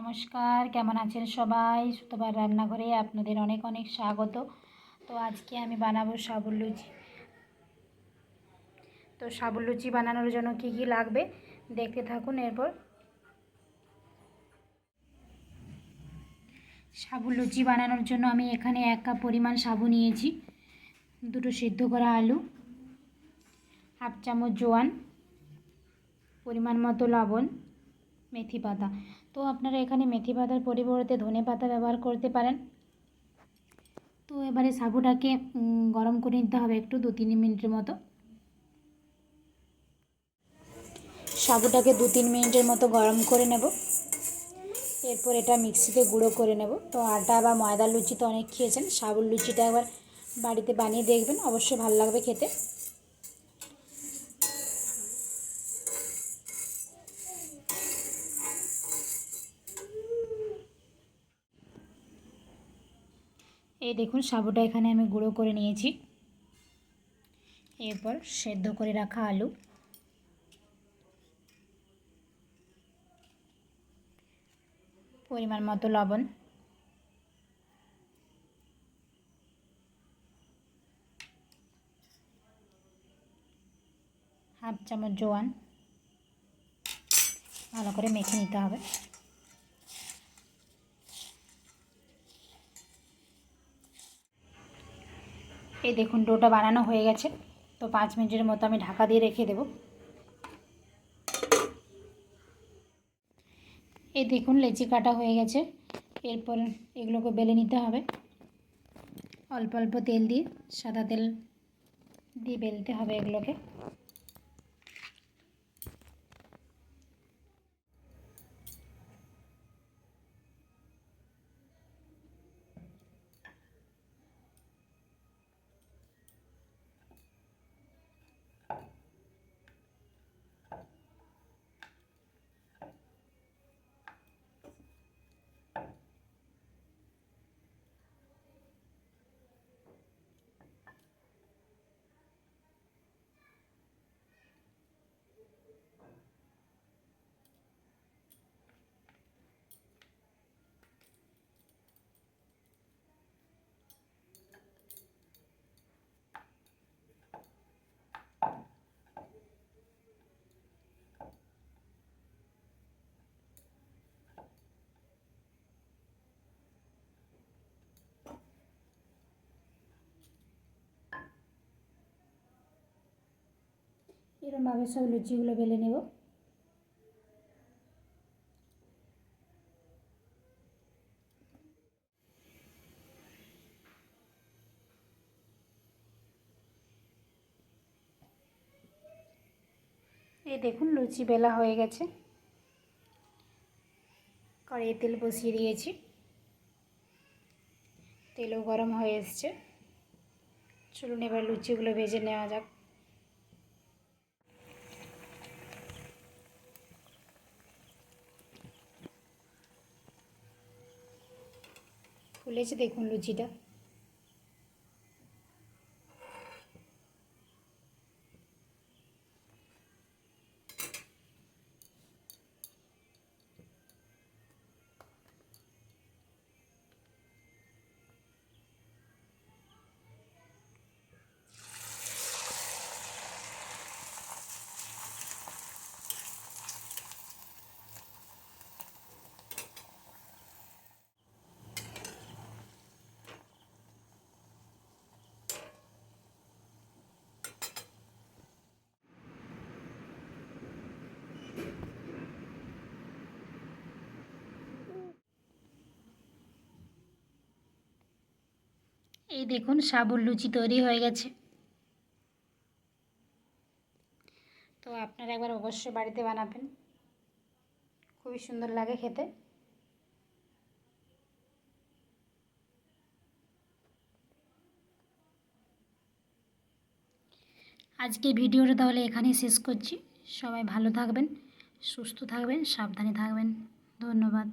নমস্কার, কেমন আছেন সবাই? সুতোবার রান্নাঘরে আপনাদের অনেক অনেক স্বাগত। তো আজকে আমি বানাবো সাবুর লুচি। তো সাবুর লুচি বানানোর জন্য কি কি লাগবে দেখতে থাকুন এরপর। সাবু লুচি বানানোর জন্য আমি এখানে এক কাপ পরিমাণ সাবু নিয়েছি। দুটো সিদ্ধ করা আলু, হাফ চামচ জোয়ান, পরিমাণ মতো লবণ, মেথি পাতা। তো আপনারা এখানে মেথি পাতার পরিবর্তে ধনে পাতা ব্যবহার করতে পারেন। তো এবারে সাবুটাকে গরম করে নিতে হবে একটু দু তিন মিনিটের মতো। সাবুটাকে দু তিন মিনিটের মতো গরম করে নেব। এরপর এটা মিক্সিতে গুঁড়ো করে নেব। তো আটা বা ময়দার লুচি তো অনেক খেয়েছেন, সাবুর লুচিটা একবার বাড়িতে বানিয়ে দেখবেন, অবশ্যই ভালো লাগবে খেতে। এই দেখুন, সাবুটা এখানে আমি গুঁড়ো করে নিয়েছি। এরপর সেদ্ধ করে রাখা আলু। পরিমাণ মতো লবণ। হাফ চামচ জোয়ান। ভালো করে মেখে নিতে হবে। এই দেখুন ডোটা বানানো হয়ে গেছে। তো পাঁচ মিনিটের মতো আমি ঢাকা দিয়ে রেখে দেব। এই দেখুন, লেচি কাটা হয়ে গেছে। এরপর এগুলোকে বেলে নিতে হবে। অল্প অল্প তেল দিয়ে, সাদা তেল দিয়ে বেলতে হবে এগুলোকে। এরমভাবে সব লুচিগুলো বেলে নেব। এই দেখুন, লুচি বেলা হয়ে গেছে। কড়াইয়ে তেল বসিয়ে দিয়েছি। তেলও গরম হয়ে এসছে। চলুন এবার লুচিগুলো ভেজে নেওয়া যাক। ফুলেছে দেখুন লুচিটা। এই দেখুন, সাবুর লুচি তৈরি হয়ে গেছে। তো আপনারা একবার অবশ্যই বাড়িতে বানাবেন। খুবই সুন্দর লাগে খেতে। আজকে ভিডিওটা তাহলে এখানেই শেষ করছি। সবাই ভালো থাকবেন, সুস্থ থাকবেন, সাবধানে থাকবেন। ধন্যবাদ।